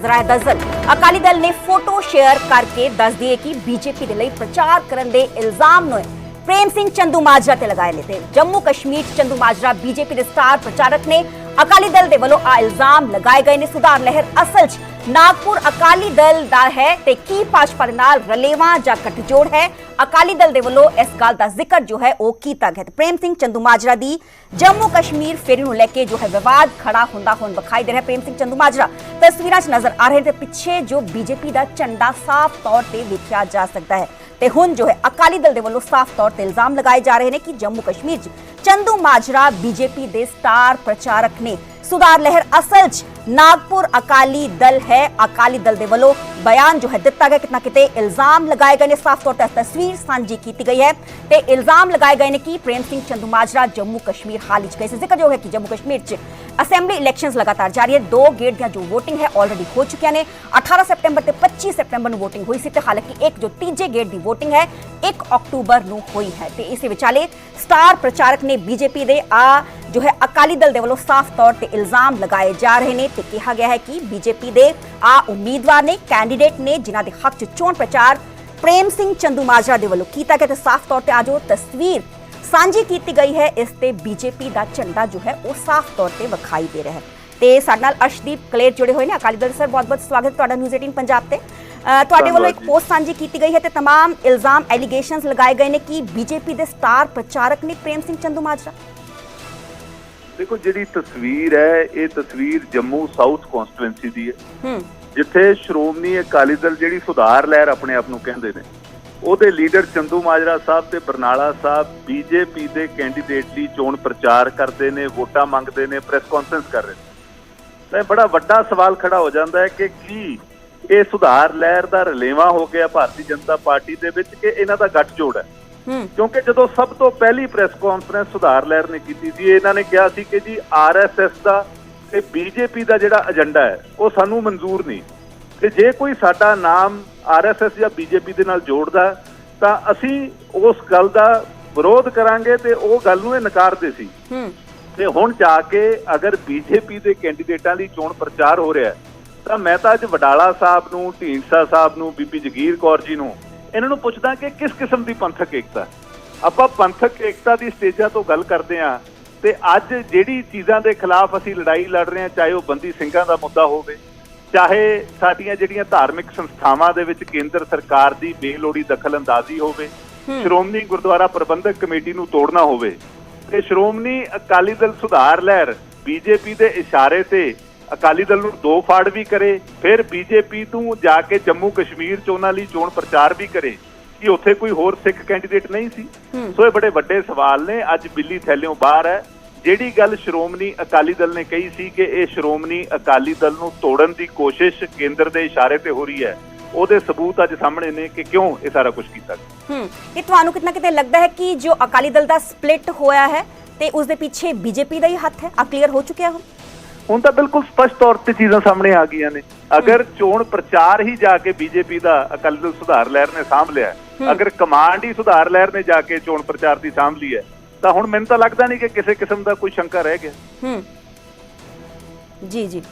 ਜ਼ਰਾ ਦਰਅਸਲ ਅਕਾਲੀ ਦਲ ਨੇ ਫੋਟੋ ਸ਼ੇਅਰ ਕਰਕੇ ਦੱਸ ਦਈਏ ਕਿ ਬੀਜੇਪੀ ਦੇ ਲਈ ਪ੍ਰਚਾਰ ਕਰਨ ਦੇ ਇਲਜ਼ਾਮ ਨੂੰ ਪ੍ਰੇਮ ਸਿੰਘ ਚੰਦੂ ਮਾਜਰਾ ਤੇ ਲਗਾਏ ਨੇ ਜੰਮੂ ਕਸ਼ਮੀਰ 'ਚ ਚੰਦੂ ਮਾਜਰਾ ਬੀਜੇਪੀ ਦੇ ਸਟਾਰ ਪ੍ਰਚਾਰਕ ਨੇ ਅਕਾਲੀ ਦਲ ਦੇ ਵੱਲੋਂ ਆ ਇਲਜ਼ਾਮ ਲਗਾਏ ਗਏ ਨੇ। ਸੁਧਾਰ ਲਹਿਰ ਅਸਲ 'ਚ ਨਾਗਪੁਰ ਅਕਾਲੀ ਦਲ ਦਾ ਹੈ ਤੇ ਕੀ ਭਾਜਪਾ ਦੇ ਨਾਲ ਰਲੇਵਾਂ ਜਾਂ ਗੱਠਜੋੜ ਹੈ ਅਕਾਲੀ ਦਲ ਦੇ ਵੱਲੋਂ ਇਸ ਗੱਲ ਦਾ ਜ਼ਿਕਰ ਜੋ ਹੈ ਉਹ ਕੀਤਾ ਗਿਆ ਤੇ ਪ੍ਰੇਮ ਸਿੰਘ ਚੰਦੂਮਾਜਰਾ ਦੀ ਜੰਮੂ ਕਸ਼ਮੀਰ ਫੇਰੀ ਨੂੰ ਲੈ ਕੇ ਜੋ ਹੈ ਵਿਵਾਦ ਖੜਾ ਹੁੰਦਾ ਹੁਣ ਵਿਖਾਈ ਦੇ ਰਿਹਾ ਪ੍ਰੇਮ ਸਿੰਘ ਚੰਦੂਮਾਜਰਾ ਤਸਵੀਰਾਂ 'ਚ ਨਜ਼ਰ ਆ ਰਹੇ ਤੇ ਪਿੱਛੇ ਜੋ ਬੀਜੇਪੀ ਦਾ ਝੰਡਾ ਸਾਫ਼ ਤੌਰ ਤੇ ਵੇਖਿਆ ਜਾ ਸਕਦਾ ਹੈ ਤੇ ਹੁਣ ਜੋ ਹੈ ਅਕਾਲੀ ਦਲ ਦੇ ਵੱਲੋਂ ਸਾਫ਼ ਤੌਰ ਤੇ ਇਲਜ਼ਾਮ ਲਗਾਏ ਜਾ ਰਹੇ ਨੇ ਕਿ ਜੰਮੂ ਕਸ਼ਮੀਰ 'ਚ ਚੰਦੂ ਮਾਜਰਾ ਬੀਜੇਪੀ ਦੇ ਸਟਾਰ ਪ੍ਰਚਾਰਕ ਨੇ ਸੁਧਾਰ ਲਹਿਰ ਅਸਲ 'ਚ ਨਾਗਪੁਰ ਅਕਾਲੀ ਦਲ ਹੈ। ਅਕਾਲੀ ਦਲ ਦੇ ਵੱਲੋਂ ਬਿਆਨ ਜੋ ਹੈ ਦਿੱਤਾ ਗਿਆ ਕਿਤਨਾ ਕਿਤੇ ਇਲਜ਼ਾਮ ਲਗਾਏ ਗਏ ਨੇ। ਸਾਫ਼ ਤੌਰ ਤੇ ਤਸਵੀਰ ਸਾਂਝੀ ਕੀਤੀ ਗਈ ਹੈ ਤੇ ਇਲਜ਼ਾਮ ਲਗਾਏ ਗਏ ਨੇ ਕਿ ਪ੍ਰੇਮ ਸਿੰਘ ਚੰਦੂ ਮਾਜਰਾ ਜੰਮੂ ਕਸ਼ਮੀਰ ਹਾਲ ਹੀ 'ਚ ਗਏ ਸੀ। ਜ਼ਿਕਰ ਜੋ ਹੈ ਕਿ ਜੰਮੂ ਕਸ਼ਮੀਰ 'ਚ ਅਸੈਂਬਲੀ ਇਲੈਕਸ਼ਨਸ ਲਗਾਤਾਰ ਜਾਰੀ ਹੈ। ਦੋ ਗੇੜ ਦੀਆਂ ਜੋ VOTING ਹੈ ਆਲਰੇਡੀ ਹੋ ਚੁੱਕੀਆਂ ਨੇ। 18 ਸੈਪਟੈਂਬਰ ਤੇ 25 ਸੈਪਟੈਂਬਰ ਨੂੰ VOTING ਹੋਈ ਸੀ ਤੇ ਹਾਲਾਂਕਿ ਇੱਕ ਜੋ ਤੀਜੇ ਗੇੜ ਦੀ VOTING ਹੈ 1 ਅਕਤੂਬਰ ਨੂੰ ਹੋਈ ਹੈ। ਤੇ ਇਸੇ ਵਿਚਾਲੇ ਸਟਾਰ ਪ੍ਰਚਾਰਕ ਨੇ ਬੀਜੇਪੀ ਦੇ ਆ ਜੋ ਹੈ, ਅਕਾਲੀ ਦਲ ਦੇ ਵੱਲੋਂ ਸਾਫ਼ ਤੌਰ ਤੇ ਇਲਜ਼ਾਮ ਲਗਾਏ ਜਾ ਰਹੇ ਨੇ ਤੇ ਕਿਹਾ ਗਿਆ ਹੈ ਕਿ ਬੀਜੇਪੀ ਦੇ ਆ ਉਮੀਦਵਾਰ ਨੇ ਕੈਂਡੀਡੇਟ ਨੇ, ਜਿਨ੍ਹਾਂ ਦੇ ਹੱਕ 'ਚ ਚੋਣ ਪ੍ਰਚਾਰ ਪ੍ਰੇਮ ਸਿੰਘ ਚੰਦੂਮਾਜਰਾ ਦੇ ਵੱਲੋਂ ਕੀਤਾ ਗਿਆ। ਤੇ ਸਾਫ਼ ਤੌਰ ਤੇ ਆ ਜੋ ਤਸਵੀਰ ਸਾਂਝੀ ਕੀਤੀ ਗਈ ਹੈ ਇਸ ਤੇ ਬੀਜੇਪੀ ਦਾ ਝੰਡਾ ਜੋ ਹੈ ਉਹ ਸਾਫ਼ ਤੌਰ ਤੇ ਵਿਖਾਈ ਦੇ ਰਿਹਾ ਹੈ ਤੇ ਸਾਡੇ ਨਾਲ ਅਰਸ਼ਦੀਪ ਕਲੇਰ ਜੁੜੇ ਹੋਏ ਨੇ ਅਕਾਲੀ ਦਲ ਸਰ ਬਹੁਤ-ਬਹੁਤ ਸਵਾਗਤ ਤੁਹਾਡਾ ਨਿਊਜ਼ 18 ਪੰਜਾਬ ਤੇ ਅ, ਤੁਹਾਡੇ ਵੱਲੋਂ ਇੱਕ ਧੰਨਵਾਦ ਜੀ। ਪੋਸਟ ਸਾਂਝੀ ਕੀਤੀ ਗਈ ਹੈ ਤੇ तमाम ਇਲਜ਼ਾਮ ਐਲੀਗੇਸ਼ਨਸ ਲਗਾਏ ਗਏ ਨੇ ਕਿ ਬੀਜੇਪੀ ਦੇ ਸਟਾਰ ਪ੍ਰਚਾਰਕ ਨੇ ਪ੍ਰੇਮ ਸਿੰਘ ਚੰਦੂ ਮਾਜਰਾ ਦੇਖੋ ਜਿਹੜੀ ਤਸਵੀਰ ਹੈ ਇਹ ਤਸਵੀਰ ਜੰਮੂ ਸਾਊਥ ਕਨਸਟੀਟੁਐਂਸੀ ਦੀ ਹੈ ਹੂੰ ਜਿੱਥੇ ਸ਼੍ਰੋਮਣੀ ਅਕਾਲੀ ਦਲ ਜਿਹੜੀ ਸੁਧਾਰ ਲਹਿਰ ਆਪਣੇ ਆਪ ਨੂੰ ਕਹਿੰਦੇ ਨੇ ਉਹਦੇ ਲੀਡਰ ਚੰਦੂ ਮਾਜਰਾ ਸਾਹਿਬ ਤੇ ਬਰਨਾਲਾ ਸਾਹਿਬ ਬੀਜੇਪੀ ਦੇ ਕੈਂਡੀਡੇਟ ਲਈ ਚੋਣ ਪ੍ਰਚਾਰ ਕਰਦੇ ਨੇ ਵੋਟਾਂ ਮੰਗਦੇ ਨੇ ਪ੍ਰੈਸ ਕਾਨਫਰੰਸ ਕਰ ਰਹੇ ਨੇ। ਤਾਂ ਇਹ ਬੜਾ ਵੱਡਾ ਸਵਾਲ ਖੜਾ ਹੋ ਜਾਂਦਾ ਹੈ ਕਿ ਕੀ ਇਹ ਸੁਧਾਰ ਲਹਿਰ ਦਾ ਰਲੇਵਾ ਹੋ ਗਿਆ ਭਾਰਤੀ ਜਨਤਾ ਪਾਰਟੀ ਦੇ ਵਿੱਚ ਕਿ ਇਹਨਾਂ ਦਾ ਗੱਠਜੋੜ ਹੂੰ? ਕਿਉਂਕਿ ਜਦੋਂ ਸਭ ਤੋਂ ਪਹਿਲੀ ਪ੍ਰੈਸ ਕਾਨਫਰੰਸ ਸੁਧਾਰ ਲਹਿਰ ਨੇ ਕੀਤੀ ਸੀ ਇਹਨਾਂ ਨੇ ਕਿਹਾ ਸੀ ਕਿ ਜੀ ਆਰਐਸਐਸ ਦਾ ਤੇ ਬੀਜੇਪੀ ਦਾ ਜਿਹੜਾ ਏਜੰਡਾ ਹੈ ਉਹ ਸਾਨੂੰ ਮਨਜ਼ੂਰ ਨਹੀਂ। ਤੇ ਜੇ ਕੋਈ ਸਾਡਾ ਨਾਮ ਆਰਐਸਐਸ ਜਾਂ ਬੀਜੇਪੀ ਦੇ ਨਾਲ ਜੋੜਦਾ ਤਾਂ ਅਸੀਂ ਉਸ ਗੱਲ ਦਾ ਵਿਰੋਧ ਕਰਾਂਗੇ ਤੇ ਉਹ ਗੱਲ ਨੂੰ ਇਹ ਨਕਾਰਦੇ ਸੀ। ਹੂੰ। ਤੇ ਹੁਣ ਜਾ ਕੇ ਅਗਰ ਬੀਜੇਪੀ ਦੇ ਕੈਂਡੀਡੇਟਾਂ ਲਈ ਚੋਣ ਪ੍ਰਚਾਰ ਹੋ ਰਿਹਾ ਤਾਂ ਮੈਂ ਤਾਂ ਅੱਜ ਵਡਾਲਾ ਸਾਹਿਬ ਨੂੰ ਢੀਂਡਸਾ ਸਾਹਿਬ ਨੂੰ ਬੀਬੀ ਜਗੀਰ ਕੌਰ ਜੀ ਨੂੰ ਇਹਨਾਂ ਨੂੰ ਪੁੱਛਦਾ ਕਿ ਕਿਸ ਕਿਸਮ ਦੀ ਪੰਥਕ ਏਕਤਾ? ਆਪਾਂ ਪੰਥਕ ਏਕਤਾ ਦੀ ਸਟੇਜਾਂ ਤੋਂ ਗੱਲ ਕਰਦੇ ਹਾਂ ਤੇ ਅੱਜ ਜਿਹੜੀ ਚੀਜ਼ਾਂ ਦੇ ਖਿਲਾਫ ਅਸੀਂ ਲੜਾਈ ਲੜ ਰਹੇ ਹਾਂ ਚਾਹੇ ਉਹ ਬੰਦੀ ਸਿੰਘਾਂ ਦਾ ਮੁੱਦਾ ਹੋਵੇ ਚਾਹੇ ਸਾਡੀਆਂ ਜਿਹੜੀਆਂ ਧਾਰਮਿਕ ਸੰਸਥਾਵਾਂ ਦੇ ਵਿੱਚ ਕੇਂਦਰ ਸਰਕਾਰ ਦੀ ਬੇਲੋੜੀ ਦਖਲਅੰਦਾਜ਼ੀ ਹੋਵੇ ਸ਼੍ਰੋਮਣੀ ਗੁਰਦੁਆਰਾ ਪ੍ਰਬੰਧਕ ਕਮੇਟੀ ਨੂੰ ਤੋੜਨਾ ਹੋਵੇ ਤੇ ਸ਼੍ਰੋਮਣੀ ਅਕਾਲੀ ਦਲ ਸੁਧਾਰ ਲਹਿਰ ਬੀਜੇਪੀ ਦੇ ਇਸ਼ਾਰੇ ਤੇ ਅਕਾਲੀ ਦਲ ਨੂੰ ਦੋ ਫਾੜ ਵੀ ਕਰੇ ਫਿਰ ਬੀਜੇਪੀ ਤੋਂ ਜਾ ਕੇ ਜੰਮੂ ਕਸ਼ਮੀਰ ਚੋਣਾਂ ਲਈ ਚੋਣ ਪ੍ਰਚਾਰ ਵੀ ਕਰੇ ਕਿ ਉੱਥੇ ਕੋਈ ਹੋਰ ਸਿੱਖ ਕੈਂਡੀਡੇਟ ਨਹੀਂ ਸੀ? ਸੋ ਇਹ ਬੜੇ ਵੱਡੇ ਸਵਾਲ ਨੇ ਅੱਜ ਬਿੱਲੀ ਥੈਲਿਓਂ ਬਾਹਰ ਹੈ। ਜਿਹੜੀ ਗੱਲ ਸ਼੍ਰੋਮਣੀ ਅਕਾਲੀ ਦਲ ਨੇ ਕਹੀ ਸੀ ਕਿ ਇਹ ਸ਼੍ਰੋਮਣੀ ਅਕਾਲੀ ਦਲ ਨੂੰ ਤੋੜਨ ਦੀ ਕੋਸ਼ਿਸ਼ ਕੇਂਦਰ ਦੇ ਇਸ਼ਾਰੇ ਤੇ ਹੋ ਰਹੀ ਹੈ ਉਹਦੇ ਸਬੂਤ ਅੱਜ ਸਾਹਮਣੇ ਨੇ ਕਿ ਕਿਉਂ ਇਹ ਸਾਰਾ ਕੁਝ ਕੀਤਾ ਹੂੰ ਇਹ ਤੁਹਾਨੂੰ ਕਿਤਨਾ ਕਿਤੇ ਲੱਗਦਾ ਹੈ ਕਿ ਜੋ ਅਕਾਲੀ ਦਲ ਦਾ ਸਪਲਿਟ ਹੋਇਆ ਹੈ ਤੇ ਉਸ ਦੇ ਪਿੱਛੇ ਬੀਜੇਪੀ ਦਾ ਹੀ ਹੱਥ ਹੈ? ਆ ਕਲੀਅਰ ਹੋ ਚੁੱਕਿਆ ਹੁਣ? ਹੁਣ ਤਾਂ ਬਿਲਕੁਲ ਸਪਸ਼ਟ ਤੌਰ ਤੇ ਚੀਜ਼ਾਂ ਸਾਹਮਣੇ ਆ ਗਈਆਂ ਨੇ। ਅਗਰ ਚੋਣ ਪ੍ਰਚਾਰ ਹੀ ਜਾ ਕੇ ਬੀਜੇਪੀ ਦਾ ਅਕਾਲੀ ਦਲ ਸੁਧਾਰ ਲਹਿਰ ਨੇ ਸਾਂਭ ਲਿਆ ਅਗਰ ਕਮਾਂਡ ਹੀ ਸੁਧਾਰ ਲਹਿਰ ਨੇ ਜਾ ਕੇ ਚੋਣ ਪ੍ਰਚਾਰ ਦੀ ਸਾਂਭ ਲਈ ਹੈ ਤਾਂ ਹੁਣ ਮੈਨੂੰ ਤਾਂ ਲੱਗਦਾ ਨਹੀਂ ਕਿ ਕਿਸੇ ਕਿਸਮ ਦਾ ਕੋਈ ਸ਼ੰਕਾ ਰਹਿ ਗਿਆ। ਹੂੰ। ਜੀ ਜੀ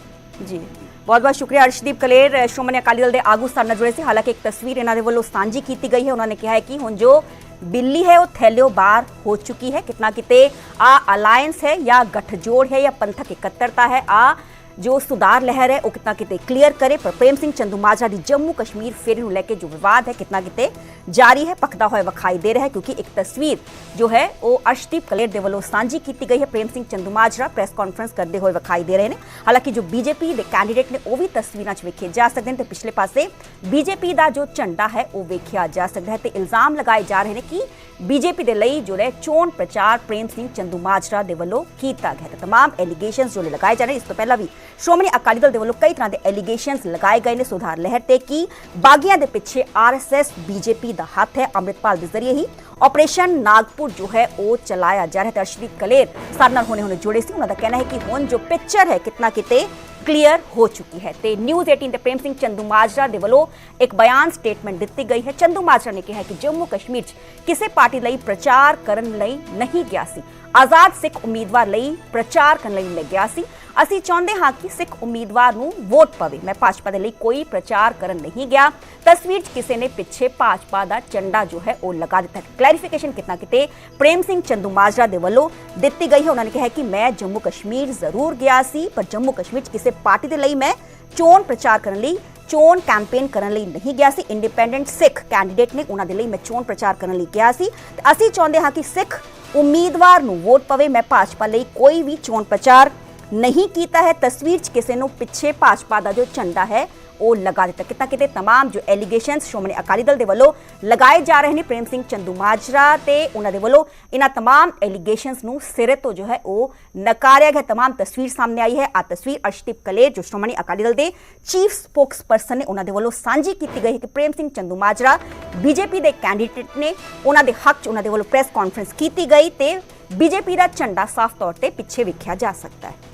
ਜੀ। ਬਹੁਤ ਬਹੁਤ ਸ਼ੁਕਰੀਆ ਅਰਸ਼ਦੀਪ ਕਲੇਰ ਅ, ਸ਼੍ਰੋਮਣੀ ਅਕਾਲੀ ਦਲ ਦੇ ਆਗੂ ਸਾਡੇ ਨਾਲ ਜੁੜੇ ਸੀ। ਹਾਲਾਂਕਿ ਇੱਕ ਤਸਵੀਰ ਇਹਨਾਂ ਦੇ ਵੱਲੋਂ ਸਾਂਝੀ ਕੀਤੀ ਗਈ ਹੈ। ਉਹਨਾਂ ਨੇ ਕਿਹਾ ਹੈ ਕਿ ਹੁਣ ਜੋ ਬਿੱਲੀ ਹੈ ਉਹ ਥੈਲਿਓ ਬਾਹਰ ਹੋ ਚੁੱਕੀ ਹੈ। ਕਿਤਨਾ ਕਿਤੇ ਆ ਅਲਾਈਅੰਸ ਹੈ ਜਾਂ ਗੱਠਜੋੜ ਹੈ ਜਾਂ ਪੰਥਕ ਇਕੱਤਰਤਾ ਹੈ। ਆ ਜੋ ਸੁਧਾਰ ਲਹਿਰ ਹੈ ਉਹ ਕਿਤਨਾ ਕਿਤੇ ਕਲੀਅਰ ਕਰੇ ਪਰ ਪ੍ਰੇਮ ਸਿੰਘ ਚੰਦੂ ਮਾਜਰਾ ਦੀ ਜੰਮੂ ਕਸ਼ਮੀਰ ਫੇਰੀ ਨੂੰ ਲੈ ਕੇ ਜੋ ਵਿਵਾਦ ਹੈ ਕਿਤਨਾ ਕਿਤੇ ਜਾਰੀ ਹੈ ਪੱਕਦਾ ਹੋਇਆ ਵਿਖਾਈ ਦੇ ਰਿਹਾ ਹੈ ਕਿਉਂਕਿ ਇੱਕ ਤਸਵੀਰ ਜੋ ਹੈ ਉਹ ਅਰਸ਼ਦੀਪ ਕਲੇਰ ਦੇ ਵੱਲੋਂ ਸਾਂਝੀ ਕੀਤੀ ਗਈ ਹੈ ਪ੍ਰੇਮ ਸਿੰਘ ਚੰਦੂ ਮਾਜਰਾ ਪ੍ਰੈਸ ਕਾਨਫਰੰਸ ਕਰਦੇ ਹੋਏ ਵਿਖਾਈ ਦੇ ਰਹੇ ਨੇ ਹਾਲਾਂਕਿ ਜੋ ਬੀਜੇਪੀ ਦੇ ਕੈਂਡੀਡੇਟ ਨੇ ਉਹ ਵੀ ਤਸਵੀਰਾਂ 'ਚ ਵੇਖੇ ਜਾ ਸਕਦੇ ਨੇ ਤੇ ਪਿਛਲੇ ਪਾਸੇ ਬੀਜੇਪੀ ਦਾ ਜੋ ਝੰਡਾ ਹੈ ਉਹ ਵੇਖਿਆ ਜਾ ਸਕਦਾ ਹੈ ਤੇ ਇਲਜ਼ਾਮ ਲਗਾਏ ਜਾ ਰਹੇ ਨੇ ਕਿ ਬੀਜੇਪੀ ਦੇ ਲਈ ਜੋ ਹੈ ਚੋਣ ਪ੍ਰਚਾਰ ਪ੍ਰੇਮ ਸਿੰਘ ਚੰਦੂ ਮਾਜਰਾ ਦੇ ਵੱਲੋਂ ਕੀਤਾ ਗਿਆ ਤੇ तमाम ਐਲੀਗੇਸ਼ਨਸ ਜੋ ਨੇ ਲਗਾਏ ਜਾ ਰਹੇ ਨੇ ਇਸ ਤੋਂ ਪਹਿਲਾਂ ਵੀ ਸ਼੍ਰੋਮਣੀ ਅਕਾਲੀ ਦਲ ਦੇ ਵੱਲੋਂ ਕਈ ਤਰ੍ਹਾਂ ਦੇ ਐਲੀਗੇਸ਼ਨਸ ਲਗਾਏ ਗਏ ਨੇ। ਸੁਧਾਰ ਲਹਿਰ ਤੇ ਕਿ? ਬਾਗੀਆਂ ਦੇ ਪਿੱਛੇ ਆਰਐਸਐਸ ਬੀਜੇਪੀ ਦਾ ਹੱਥ ਹੈ। ਅੰਮ੍ਰਿਤਪਾਲ ਦੇ ਜ਼ਰੀਏ ਹੀ ਆਪਰੇਸ਼ਨ ਨਾਗਪੁਰ ਜੋ ਹੈ, ਉਹ ਚਲਾਇਆ ਜਾ ਰਿਹਾ ਹੈ। ਤੇ ਕਲੇਰ ਸਾਡੇ ਨਾਲ ਹੁਣੇ ਹੁਣੇ ਜੁੜੇ ਸੀ। ਉਹਨਾਂ ਦਾ ਕਹਿਣਾ ਹੈ ਕਿ ਹੁਣ ਜੋ ਪਿਕਚਰ ਹੈ, ਕਿਤਨਾ ਕਿਤੇ ਕਲੀਅਰ ਹੋ ਚੁੱਕੀ ਹੈ। ਤੇ ਨਿਊਜ਼ 18 ਤੇ ਪ੍ਰੇਮ ਸਿੰਘ ਚੰਦੂ ਮਾਜਰਾ ਦੇ ਵੱਲੋਂ ਇੱਕ ਬਿਆਨ ਸਟੇਟਮੈਂਟ ਦਿੱਤੀ ਗਈ ਹੈ। ਚੰਦੂ ਮਾਜਰਾ ਨੇ ਕਿਹਾ ਕਿ ਜੰਮੂ ਕਸ਼ਮੀਰ 'ਚ ਕਿਸੇ ਪਾਰਟੀ ਲਈ ਪ੍ਰਚਾਰ ਕਰਨ ਲਈ ਨਹੀਂ ਗਿਆ ਸੀ। ਆਜ਼ਾਦ ਸਿੱਖ ਉਮੀਦਵਾਰ ਲਈ ਪ੍ਰਚਾਰ ਕਰਨ ਲਈ ਲੈ ਗਿਆ ਸੀ। ਅਸੀਂ ਚਾਹੁੰਦੇ ਹਾਂ ਕਿ ਸਿੱਖ ਉਮੀਦਵਾਰ ਨੂੰ ਵੋਟ ਪਵੇ। ਮੈਂ ਭਾਜਪਾ ਦੇ ਲਈ ਕੋਈ ਪ੍ਰਚਾਰ ਕਰਨ ਨਹੀਂ ਗਿਆ। ਤਸਵੀਰ 'ਚ ਕਿਸੇ ਨੇ ਪਿੱਛੇ ਭਾਜਪਾ ਦਾ ਝੰਡਾ ਜੋ ਹੈ ਉਹ ਲਗਾ ਦਿੱਤਾ। ਕਲੈਰੀਫਿਕੇਸ਼ਨ ਕਿਤਨਾ ਕਿਤੇ? ਪ੍ਰੇਮ ਸਿੰਘ ਚੰਦੂ ਮਾਜਰਾ ਦੇ ਵੱਲੋਂ ਦਿੱਤੀ ਗਈ ਹੈ। ਉਹਨਾਂ ਨੇ ਕਿਹਾ ਕਿ ਮੈਂ ਜੰਮੂ ਕਸ਼ਮੀਰ ਜ਼ਰੂਰ ਗਿਆ ਸੀ, ਪਰ ਜੰਮੂ ਕਸ਼ਮੀਰ 'ਚ ਕਿਸੇ ਪਾਰਟੀ ਦੇ ਲਈ ਮੈਂ ਚੋਣ ਪ੍ਰਚਾਰ ਕਰਨ ਲਈ, ਚੋਣ ਕੈਂਪੇਨ ਕਰਨ ਲਈ ਨਹੀਂ ਗਿਆ ਸੀ। ਇੰਡੀਪੈਂਡੈਂਟ ਸਿੱਖ ਕੈਂਡੀਡੇਟ ਨੇ ਉਹਨਾਂ ਦੇ ਲਈ ਮੈਂ ਚੋਣ ਪ੍ਰਚਾਰ ਕਰਨ ਲਈ ਗਿਆ ਸੀ। ਤੇ ਅਸੀਂ ਚਾਹੁੰਦੇ ਹਾਂ ਕਿ ਸਿੱਖ ਉਮੀਦਵਾਰ ਨੂੰ ਵੋਟ ਪਵੇ। ਮੈਂ ਭਾਜਪਾ ਲਈ ਕੋਈ ਵੀ ਚੋਣ ਪ੍ਰਚਾਰ ਨਹੀਂ ਕੀਤਾ ਹੈ ਤਸਵੀਰ 'ਚ ਕਿਸੇ ਨੂੰ ਪਿੱਛੇ ਭਾਜਪਾ ਦਾ ਜੋ ਝੰਡਾ ਹੈ ਉਹ ਲਗਾ ਦਿੱਤਾ ਕਿਤਾ ਕਿਤੇ तमाम ਜੋ ਐਲੀਗੇਸ਼ਨਸ ਸ਼੍ਰੋਮਣੀ ਅਕਾਲੀ ਦਲ ਦੇ ਵੱਲੋਂ ਲਗਾਏ ਜਾ ਰਹੇ ਨੇ ਪ੍ਰੇਮ ਸਿੰਘ ਚੰਦੂ ਮਾਜਰਾ ਤੇ ਉਹਨਾਂ ਦੇ ਵੱਲੋਂ ਇਹਨਾਂ तमाम ਐਲੀਗੇਸ਼ਨਸ ਨੂੰ ਸਿਰੇ ਤੋਂ ਜੋ ਹੈ ਉਹ ਨਕਾਰਿਆ ਗਿਆ तमाम ਤਸਵੀਰ ਸਾਹਮਣੇ ਆਈ ਹੈ ਆ ਤਸਵੀਰ ਅਰਸ਼ਦੀਪ ਕਲੇਰ ਜੋ ਸ਼੍ਰੋਮਣੀ ਅਕਾਲੀ ਦਲ ਦੇ ਚੀਫ ਸਪੋਕਸਪਰਸਨ ਨੇ ਉਹਨਾਂ ਦੇ ਵੱਲੋਂ ਸਾਂਝੀ ਕੀਤੀ ਗਈ ਹੈ ਕਿ ਪ੍ਰੇਮ ਸਿੰਘ ਚੰਦੂ ਮਾਜਰਾ ਬੀਜੇਪੀ ਦੇ ਕੈਂਡੀਡੇਟ ਨੇ ਉਹਨਾਂ ਦੇ ਹੱਕ 'ਚ ਉਹਨਾਂ ਦੇ ਵੱਲੋਂ ਪ੍ਰੈਸ ਕਾਨਫਰੰਸ ਕੀਤੀ ਗਈ ਤੇ ਬੀਜੇਪੀ ਦਾ ਝੰਡਾ ਸਾਫ਼ ਤੌਰ ਤੇ ਪਿੱਛੇ ਵਿਖਿਆ ਜਾ ਸਕਦਾ ਹੈ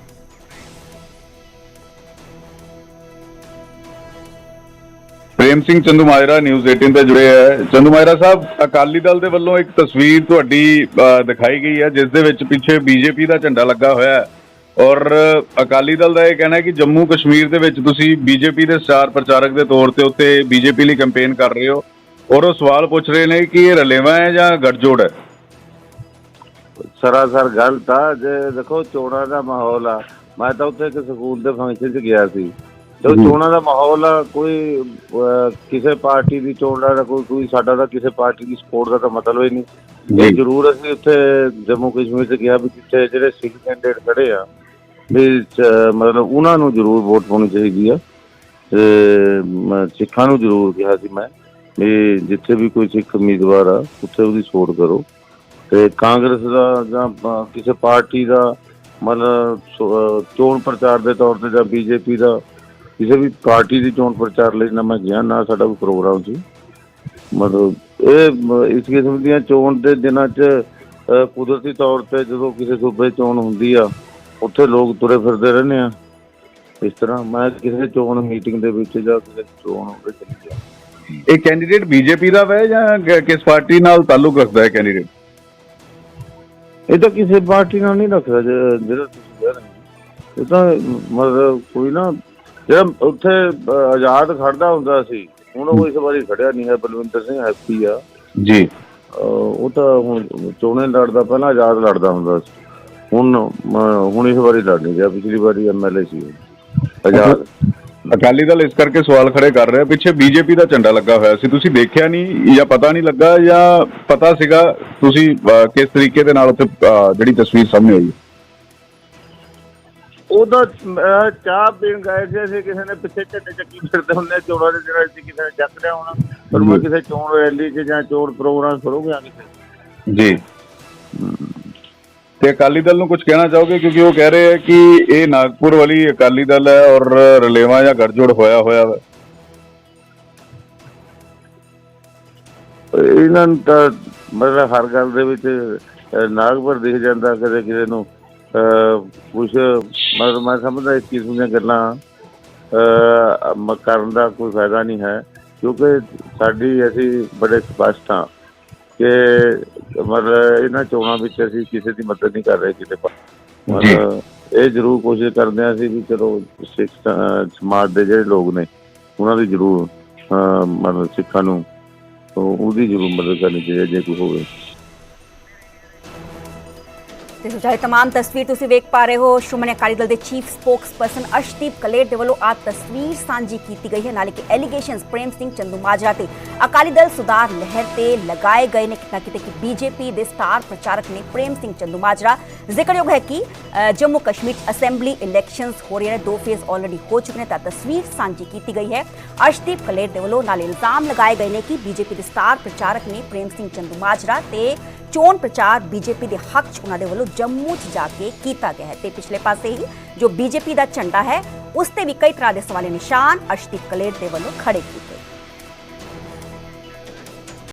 ਪ੍ਰੇਮ ਸਿੰਘ ਚੰਦੂ ਮਾਜਰਾ ਨਿਊਜ਼ 18 ਤੇ ਜੁੜੇ ਹੈ। ਚੰਦੂ ਮਾਜਰਾ ਸਾਹਿਬ, ਅਕਾਲੀ ਦਲ ਦੇ ਵੱਲੋਂ ਇੱਕ ਤਸਵੀਰ ਤੁਹਾਡੀ ਦਿਖਾਈ ਗਈ ਹੈ, ਜਿਸ ਦੇ ਵਿੱਚ ਪਿੱਛੇ ਬੀਜੇਪੀ ਦਾ ਝੰਡਾ ਲੱਗਾ ਹੋਇਆ ਹੈ। ਔਰ ਅਕਾਲੀ ਦਲ ਦਾ ਇਹ ਕਹਿਣਾ ਹੈ ਕਿ ਜੰਮੂ ਕਸ਼ਮੀਰ ਦੇ ਵਿੱਚ ਤੁਸੀਂ ਬੀਜੇਪੀ ਦੇ ਸਟਾਰ ਪ੍ਰਚਾਰਕ ਦੇ ਤੌਰ ਤੇ ਉੱਤੇ ਬੀਜੇਪੀ ਲਈ ਕੈਂਪੇਨ ਕਰ ਰਹੇ ਹੋ। ਔਰ ਉਹ ਸਵਾਲ ਪੁੱਛ ਰਹੇ ਨੇ ਕਿ ਇਹ ਰਲੇਵਾ ਹੈ ਜਾਂ ਗੱਠਜੋੜ ਹੈ? ਸਰਾਸਰ ਗਲਤ ਆ ਜੇ ਦੇਖੋ ਚੋਣਾਂ ਦਾ ਮਾਹੌਲ ਆ, ਮੈਂ ਤਾਂ ਉੱਥੇ ਇੱਕ ਸਕੂਲ ਦੇ ਫੰਕਸ਼ਨ 'ਚ ਗਿਆ ਸੀ। ਤੇ ਉਹ ਜੀ। ਚੋਣਾਂ ਦਾ ਮਾਹੌਲ ਆ ਕੋਈ ਕਿਸੇ ਪਾਰਟੀ ਦੀ ਚੋਣ ਦਾ ਕੋਈ ਕੋਈ ਸਾਡਾ ਤਾਂ ਕਿਸੇ ਪਾਰਟੀ ਦੀ ਸਪੋਰਟ ਦਾ ਤਾਂ ਮਤਲਬ ਹੀ ਨਹੀਂ ਇਹ। ਜ਼ਰੂਰ ਅਸੀਂ ਉੱਥੇ ਜੰਮੂ ਕਸ਼ਮੀਰ 'ਚ ਗਿਆ ਵੀ ਜਿੱਥੇ ਜਿਹੜੇ ਸਿੱਖ ਕੈਂਡੀਡੇਟ ਖੜੇ ਆ ਵੀ ਮਤਲਬ ਉਹਨਾਂ ਨੂੰ ਜ਼ਰੂਰ ਵੋਟ ਪਾਉਣੀ ਚਾਹੀਦੀ ਆ ਤੇ ਸਿੱਖਾਂ ਨੂੰ ਜ਼ਰੂਰ ਕਿਹਾ ਸੀ ਮੈਂ ਵੀ ਜਿੱਥੇ ਵੀ ਕੋਈ ਸਿੱਖ ਉਮੀਦਵਾਰ ਆ ਉੱਥੇ ਉਹਦੀ ਸਪੋਰਟ ਕਰੋ ਤੇ ਕਾਂਗਰਸ ਦਾ ਜਾਂ ਕਿਸੇ ਪਾਰਟੀ ਦਾ ਮਤਲਬ ਚੋਣ ਪ੍ਰਚਾਰ ਦੇ ਤੌਰ ਤੇ ਜਾਂ ਬੀਜੇਪੀ ਦਾ ਕਿਸੇ ਵੀ ਪਾਰਟੀ ਦੀ ਚੋਣ ਪ੍ਰਚਾਰ ਲਈ ਨਾ ਮੈਂ ਗਿਆ ਨਾ ਸਾਡਾ ਕੋਈ ਪ੍ਰੋਗਰਾਮ ਸੀ। ਮਤਲਬ ਇਹ ਇਸ ਕਿਸਮ ਦੀਆਂ ਚੋਣ ਦੇ ਦਿਨਾਂ 'ਚ ਕੁਦਰਤੀ ਤੌਰ ਤੇ ਜਦੋਂ ਕਿਸੇ ਸੂਬੇ ਚੋਣ ਹੁੰਦੀ ਆ ਉੱਥੇ ਲੋਕ ਤੁਰੇ ਫਿਰਦੇ ਰਹਿੰਦੇ ਆ। ਇਸ ਤਰ੍ਹਾਂ ਮੈਂ ਕਿਸੇ ਚੋਣ ਮੀਟਿੰਗ ਦੇ ਵਿੱਚ ਜਾਂ ਕਿਸੇ ਚੋਣ ਉਹਦੇ ਚਲੀ ਗਿਆ। ਇਹ ਕੈਂਡੀਡੇਟ ਬੀਜੇਪੀ ਦਾ ਹੈ ਜਾਂ ਕਿਸ ਪਾਰਟੀ ਨਾਲ ਤਾਲੁਕ ਰੱਖਦਾ ਹੈ ਕੈਂਡੀਡੇਟ? ਇਹ ਤਾਂ ਕਿਸੇ ਪਾਰਟੀ ਨਾਲ ਨਹੀਂ ਰੱਖਦਾ ਜਿਹੜਾ ਤੁਸੀਂ ਕਹਿ ਰਹੇ ਹੋ। ਇਹ ਤਾਂ ਮਤਲਬ ਕੋਈ ਨਾ ਜਿਹੜਾ ਉੱਥੇ ਆਜ਼ਾਦ ਖੜਦਾ ਹੁੰਦਾ ਸੀ ਹੁਣ ਉਹ ਇਸ ਵਾਰੀ ਖੜਿਆ ਨਹੀਂ ਹੈ ਬਲਵਿੰਦਰ ਸਿੰਘ ਐਫਪੀ ਆ। ਜੀ। ਉਹ ਤਾਂ ਹੁਣ ਚੋਣੇ ਲੜਦਾ ਪਹਿਲਾਂ ਆਜ਼ਾਦ ਲੜਦਾ ਹੁੰਦਾ ਸੀ। ਹੁਣ ਹੁਣ ਇਸ ਵਾਰੀ ਲੜ ਨਹੀਂ ਗਿਆ ਪਿਛਲੀ ਵਾਰੀ ਐਮਐਲਏ ਸੀ। ਆਜ਼ਾਦ ਅਕਾਲੀ ਦਲ ਇਸ ਕਰਕੇ ਸਵਾਲ ਖੜੇ ਕਰ ਰਿਹਾ ਪਿੱਛੇ ਬੀਜੇਪੀ ਦਾ ਝੰਡਾ ਲੱਗਾ ਹੋਇਆ ਸੀ। ਤੁਸੀਂ ਦੇਖਿਆ ਨਹੀਂ ਜਾਂ ਪਤਾ ਨਹੀਂ ਲੱਗਾ ਜਾਂ ਪਤਾ ਸੀਗਾ ਤੁਸੀਂ ਕਿਸ ਤਰੀਕੇ ਦੇ ਨਾਲ ਉੱਥੇ ਜਿਹੜੀ ਤਸਵੀਰ ਸਾਹਮਣੇ ਆਈ ਉਹਦਾ ਅਹ, ਚਾਹ ਪੀਣ ਗਏ ਸੀ ਅਸੀਂ ਕਿਸੇ ਨੇ ਪਿੱਛੇ ਝੰਡੇ ਚੱਕੀ ਫਿਰਦੇ ਹੁੰਦੇ ਚੋਣਾਂ ਦੇ ਜਿਹੜਾ ਸੀ ਕਿਸੇ ਨੇ ਚੱਕ ਲਿਆ ਹੋਣਾ। ਪਰ ਮੈਂ। ਕਿਸੇ ਚੋਣ ਰੈਲੀ 'ਚ ਜਾਂ ਚੋਣ ਪ੍ਰੋਗਰਾਮ ਕਰੂਗਾ ਕਿਸੇ ਜੀ। ਤੇ ਅਕਾਲੀ ਦਲ ਨੂੰ ਕੁਝ ਕਹਿਣਾ ਚਾਹੋਗੇ? ਕਿਉਂਕਿ ਉਹ ਕਹਿ ਰਹੇ ਹੈ ਕਿ ਇਹ ਨਾਗਪੁਰ ਵਾਲੀ ਅਕਾਲੀ ਦਲ ਹੈ ਔਰ ਰਲੇਵਾ ਜਾਂ ਗੱਠਜੋੜ ਹੋਇਆ ਹੋਇਆ ਵਾ। ਇਹਨਾਂ ਤਾਂ ਮਤਲਬ ਹਰ ਗੱਲ ਦੇ ਵਿੱਚ ਨਾਗਪੁਰ ਦਿਖ ਜਾਂਦਾ ਕਦੇ ਕਿਸੇ ਨੂੰ। ਕੁਝ ਮਤਲਬ ਮੈਂ ਸਮਝਦਾ ਇਸ ਕਿਸਮ ਦੀਆਂ ਗੱਲਾਂ ਕਰਨ ਦਾ ਕੋਈ ਫਾਇਦਾ ਨਹੀਂ ਹੈ ਕਿਉਂਕਿ ਸਾਡੀ ਅਸੀਂ ਬੜੇ ਸਪਸ਼ਟ ਹਾਂ ਕਿ ਮਤਲਬ ਇਹਨਾਂ ਚੋਣਾਂ ਵਿੱਚ ਅਸੀਂ ਕਿਸੇ ਦੀ ਮਦਦ ਨਹੀਂ ਕਰ ਰਹੇ ਪਾ ਮਤਲਬ ਇਹ ਜ਼ਰੂਰ ਕੋਸ਼ਿਸ਼ ਕਰਦੇ ਹਾਂ ਅਸੀਂ ਵੀ ਚਲੋ ਸਿੱਖ ਸਮਾਜ ਦੇ ਜਿਹੜੇ ਲੋਕ ਨੇ ਉਹਨਾਂ ਦੀ ਜ਼ਰੂਰ ਮਤਲਬ ਸਿੱਖਾਂ ਨੂੰ ਉਹ- ਉਹਦੀ ਜ਼ਰੂਰ ਮਦਦ ਕਰਨੀ ਚਾਹੀਦੀ ਹੈ ਜੇ ਕੋਈ ਹੋਵੇ। ਤੇ ਸੁਝਾਏ तमाम ਤਸਵੀਰ ਤੁਸੀਂ ਵੇਖ ਪਾ ਰਹੇ ਹੋ ਸ਼੍ਰੋਮਣੀ ਅਕਾਲੀ ਦਲ ਦੇ ਚੀਫ ਸਪੋਕਸਪਰਸਨ ਅਰਸ਼ਦੀਪ ਕਲੇਰ ਦੇ ਵੱਲੋਂ ਆ ਤਸਵੀਰ ਸਾਂਝੀ ਕੀਤੀ ਗਈ ਹੈ ਨਾਲੇ ਕਿ ਐਲੀਗੇਸ਼ਨਸ ਪ੍ਰੇਮ ਸਿੰਘ ਚੰਦੂ ਮਾਜਰਾ ਤੇ ਅਕਾਲੀ ਦਲ ਸੁਧਾਰ ਲਹਿਰ ਤੇ ਲਗਾਏ ਗਏ ਨੇ ਕਿਤੇ ਨਾ ਕਿਤੇ ਕਿ ਬੀਜੇਪੀ ਦੇ ਸਟਾਰ ਪ੍ਰਚਾਰਕ ਨੇ ਪ੍ਰੇਮ ਸਿੰਘ ਚੰਦੂ ਮਾਜਰਾ ਜ਼ਿਕਰਯੋਗ ਹੈ ਕਿ ਅ, ਜੰਮੂ ਕਸ਼ਮੀਰ 'ਚ ਅਸੈਂਬਲੀ ਇਲੈਕਸ਼ਨਸ ਹੋ ਰਹੇ ਨੇ ਦੋ ਫੇਜ਼ ਆਲਰੇਡੀ ਹੋ ਚੁੱਕੇ ਨੇ ਤਾਂ ਤਸਵੀਰ ਸਾਂਝੀ ਕੀਤੀ ਗਈ ਹੈ ਅਰਸ਼ਦੀਪ ਕਲੇਰ ਦੇ ਵੱਲੋਂ ਨਾਲ ਇਲਜ਼ਾਮ ਲਗਾਏ ਗਏ ਨੇ ਕਿ ਬੀਜੇਪੀ ਦੇ ਸਟਾਰ ਪ੍ਰਚਾਰਕ ਨੇ ਪ੍ਰੇਮ ਸਿੰਘ ਚੰਦੂ ਮਾਜਰਾ ਤੇ ਚੋਣ ਪ੍ਰਚਾਰ ਬੀਜੇਪੀ ਦੇ ਹੱਕ 'ਚ ਉਹਨਾਂ ਦੇ ਵੱਲੋਂ ਜੰਮੂ 'ਚ ਜਾ ਕੇ ਕੀਤਾ ਗਿਆ ਹੈ। ਤੇ ਪਿਛਲੇ ਪਾਸੇ ਹੀ ਜੋ ਬੀਜੇਪੀ ਦਾ ਝੰਡਾ ਹੈ, ਉਸ ਤੇ ਵੀ ਕਈ ਤਰ੍ਹਾਂ ਦੇ ਸਵਾਲੇ ਨਿਸ਼ਾਨ ਅਰਸ਼ਦੀਪ ਕਲੇਰ ਦੇ ਵੱਲੋਂ ਖੜੇ ਕੀਤੇ